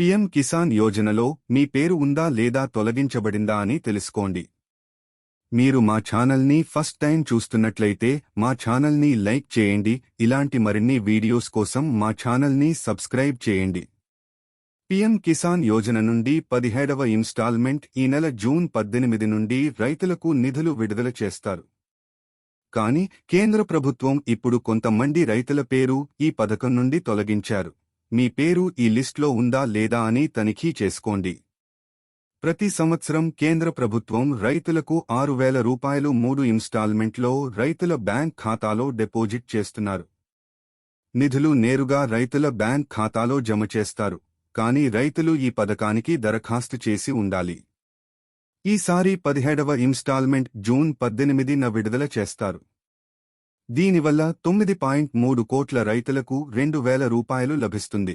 PM Kisan యోజనలో మీ పేరు ఉందా లేదా తొలగించబడిందా అని తెలుసుకోండి. మీరు మా ఛానల్ని ఫస్ట్ టైం చూస్తున్నట్లయితే మా ఛానల్ని లైక్ చేయండి ఇలాంటి మరిన్ని వీడియోస్ కోసం మా ఛానల్ని సబ్స్క్రైబ్ చేయండి. పీఎం కిసాన్ యోజన నుండి పదిహేడవ ఇన్స్టాల్మెంట్ ఈ నెల జూన్ పద్దెనిమిది నుండి రైతులకు నిధులు విడుదల చేస్తారు. కానీ కేంద్ర ప్రభుత్వం ఇప్పుడు కొంతమంది రైతుల పేరు ఈ పథకం నుండి తొలగించారు. మీ పేరు ఈ లిస్ట్లో ఉందా లేదా అని తనిఖీ చేసుకోండి. ప్రతి సంవత్సరం కేంద్ర ప్రభుత్వం రైతులకు ఆరు వేల రూపాయలు మూడు ఇన్స్టాల్మెంట్లో రైతుల బ్యాంక్ ఖాతాలో డిపాజిట్ చేస్తున్నారు. నిధులు నేరుగా రైతుల బ్యాంక్ ఖాతాలో జమ చేస్తారు కానీ రైతులు ఈ పథకానికి దరఖాస్తు చేసి ఉండాలి. ఈసారి పదిహేడవ ఇన్స్టాల్మెంట్ జూన్ పద్దెనిమిదిన విడుదల చేస్తారు. దీనివల్ల తొమ్మిది పాయింట్ మూడు కోట్ల రైతులకు రెండు వేల రూపాయలు లభిస్తుంది.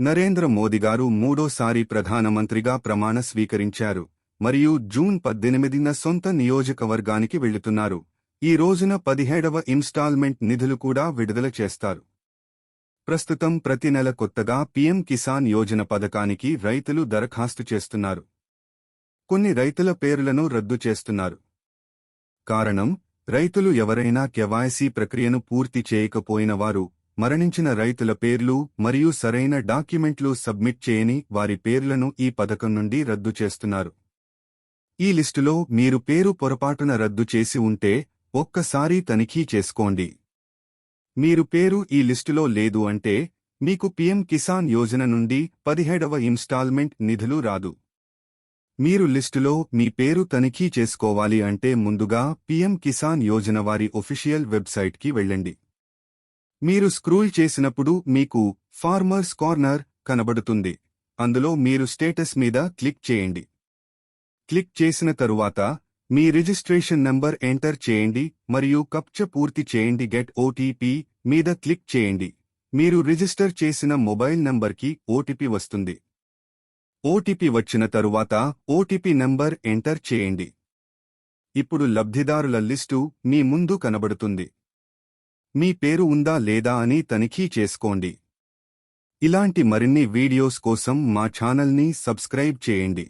నరేంద్ర మోదీ గారు మూడోసారి ప్రధానమంత్రిగా ప్రమాణ స్వీకరించారు మరియు జూన్ పద్దెనిమిదిన సొంత నియోజకవర్గానికి వెళ్ళుతున్నారు ఈ రోజున పదిహేడవ ఇన్స్టాల్మెంట్ నిధులు కూడా విడుదల చేస్తారు. ప్రస్తుతం ప్రతి నెల కొత్తగా పీఎం కిసాన్ యోజన పథకానికి రైతులు దరఖాస్తు చేస్తున్నారు. కొన్ని రైతుల పేర్లను రద్దు చేస్తున్నారు. కారణం రైతులు ఎవరైనా కెవాయసీ ప్రక్రియను పూర్తి చేయకపోయిన వారు మరణించిన రైతుల పేర్లు మరియు సరైన డాక్యుమెంట్లు సబ్మిట్ చేయని వారి పేర్లను ఈ పథకం నుండి రద్దు చేస్తున్నారు. ఈ లిస్టులో మీరు పేరు పొరపాటున రద్దు చేసి ఉంటే ఒక్కసారి తనిఖీ చేసుకోండి. మీరు పేరు ఈ లిస్టులో లేదు అంటే మీకు పీఎం కిసాన్ యోజన నుండి పదిహేడవ ఇన్స్టాల్మెంట్ నిధులు రాదు. మీరు లిస్టులో మీ పేరు తనిఖీ చేసుకోవాలి అంటే ముందుగా పీఎం కిసాన్ యోజన వారి ఒఫిషియల్ వెబ్సైట్కి వెళ్ళండి. మీరు స్క్రూల్ చేసినప్పుడు మీకు ఫార్మర్స్ కార్నర్ కనబడుతుంది. అందులో మీరు స్టేటస్ మీద క్లిక్ చేయండి. క్లిక్ చేసిన తరువాత మీ రిజిస్ట్రేషన్ నంబర్ ఎంటర్ చేయండి మరియు కప్చ పూర్తి చేయండి. గెట్ ఓటీపీ మీద క్లిక్ చేయండి. మీరు రిజిస్టర్ చేసిన మొబైల్ నంబర్కి ఓటీపీ వస్తుంది. ఓటీపీ వచ్చిన తరువాత ఓటీపీ నంబర్ ఎంటర్ చేయండి. ఇప్పుడు లబ్ధిదారుల లిస్టు మీ ముందు కనబడుతుంది. మీ పేరు ఉందా లేదా అని తనిఖీ చేసుకోండి. ఇలాంటి మరిన్ని వీడియోస్ కోసం మా ఛానల్ని సబ్స్క్రైబ్ చేయండి.